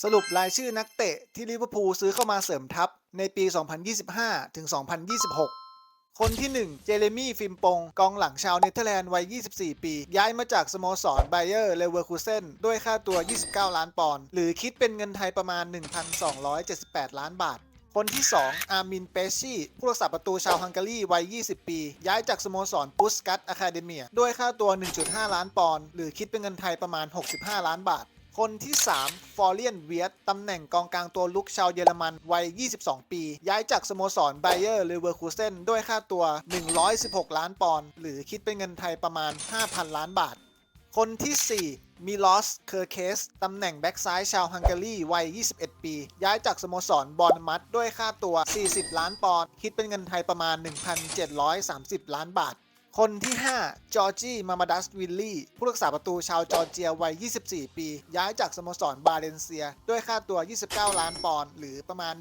สรุปรายชื่อนักเตะที่ลิเวอร์พูลซื้อเข้ามาเสริมทัพในปี 2025 ถึง 2026 คนที่ 1 เจเรมี่ฟิมปง กองหลังชาวเนเธอร์แลนด์วัย 24 ปี ย้ายมาจากสโมสรไบเยอร์เลเวอร์คูเซนด้วยค่าตัว 29 ล้านปอนด์ หรือคิดเป็นเงินไทยประมาณ 1,278 ล้านบาท คนที่ 2 อาร์มิน เปชี่ ผู้รักษาประตูชาวฮังการีวัย 20 ปี ย้ายจากสโมสรปุสกัตอะคาเดเมียด้วยค่าตัว 1.5 ล้านปอนด์ หรือคิดเป็นเงินไทยประมาณ 65 ล้านบาท คนที่ 3 ฟอร์เลียนเวียตตำแหน่งกองกลางตัวลุกชาวเยอรมัน วัย 22 ปี ย้ายจากสโมสรไบเยอร์เลเวอร์คูเซนด้วยค่าตัว 116 ล้านปอนด์ หรือคิดเป็นเงินไทยประมาณ 5,000 ล้านบาท คนที่ 4มิลอส เคอร์เคส ตำแหน่งแบ็กซ้ายชาวฮังการี วัย 21 ปี ย้ายจากสโมสรบอนมัดด้วยค่าตัว 40 ล้านปอนด์ คิดเป็นเงินไทยประมาณ 1,730 ล้านบาท คนที่ 5 จอร์จีมามาดัสวิลลี่ ผู้รักษาประตูชาวจอร์เจียวัย 24 ปี ย้ายจากสโมสรบาเลนเซีย ด้วยค่าตัว 29 ล้านปอนด์หรือประมาณ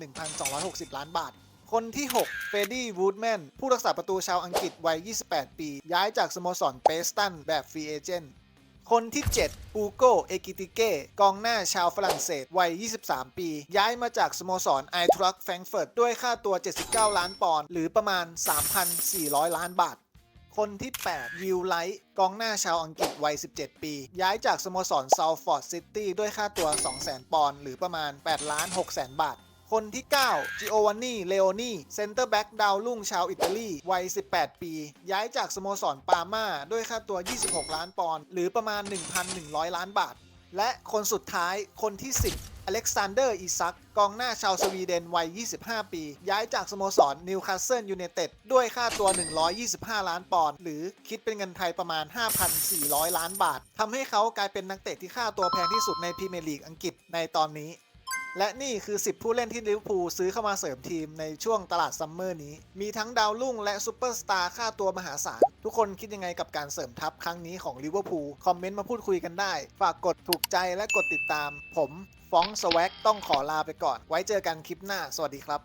1,260 ล้านบาท คนที่ 6 เฟดดี้วูดแมน ผู้รักษาประตูชาวอังกฤษวัย 28 ปี ย้ายจากสโมสรเปสตันแบบฟรีเอเจนต์คนที่ 7 อูโก เอกิติเก้ กองหน้าชาวฝรั่งเศส วัย 23 ปี ย้ายมาจากสโมสรไอทรัคแฟรงเฟิร์ตด้วยค่าตัว 79 ล้านปอนด์ หรือประมาณ 3,400 ล้านบาท คนที่ 8 วิลไลท์กองหน้าชาวอังกฤษวัย 17 ปี ย้ายจากสโมสรซาวฟอร์ดซิตี้ด้วยค่าตัว 200,000 ปอนด์หรือประมาณ8ล้าน6แสนบาท คนที่ 9 จิโอวานนี่ เลโอนี่ เซนเตอร์แบ็กดาวรุ่งชาวอิตาลี วัย 18 ปี ย้ายจากสโมสรปาม่าด้วยค่าตัว 26 ล้านปอนด์หรือประมาณ 1,100 ล้านบาท และคนสุดท้ายคนที่ 10 อเล็กซานเดอร์ อีซัก กองหน้าชาวสวีเดนวัย 25 ปี ย้ายจากสโมสรนิวคาสเซิลยูไนเต็ดด้วยค่าตัว 125 ล้านปอนด์หรือคิดเป็นเงินไทยประมาณ 5,400 ล้านบาททำให้เขากลายเป็นนักเตะที่ค่าตัวแพงที่สุดในพรีเมียร์ลีกอังกฤษในตอนนี้ และนี่คือ 10 ผู้เล่นที่ลิเวอร์พูลซื้อเข้ามาเสริมทีมในช่วงตลาดซัมเมอร์นี้ มีทั้งดาวรุ่งและซูเปอร์สตาร์ค่าตัวมหาศาล ทุกคนคิดยังไงกับการเสริมทัพครั้งนี้ของลิเวอร์พูล คอมเมนต์มาพูดคุยกันได้ ฝากกดถูกใจและกดติดตาม ผมฟ้องสวักต้องขอลาไปก่อน ไว้เจอกันคลิปหน้า สวัสดีครับ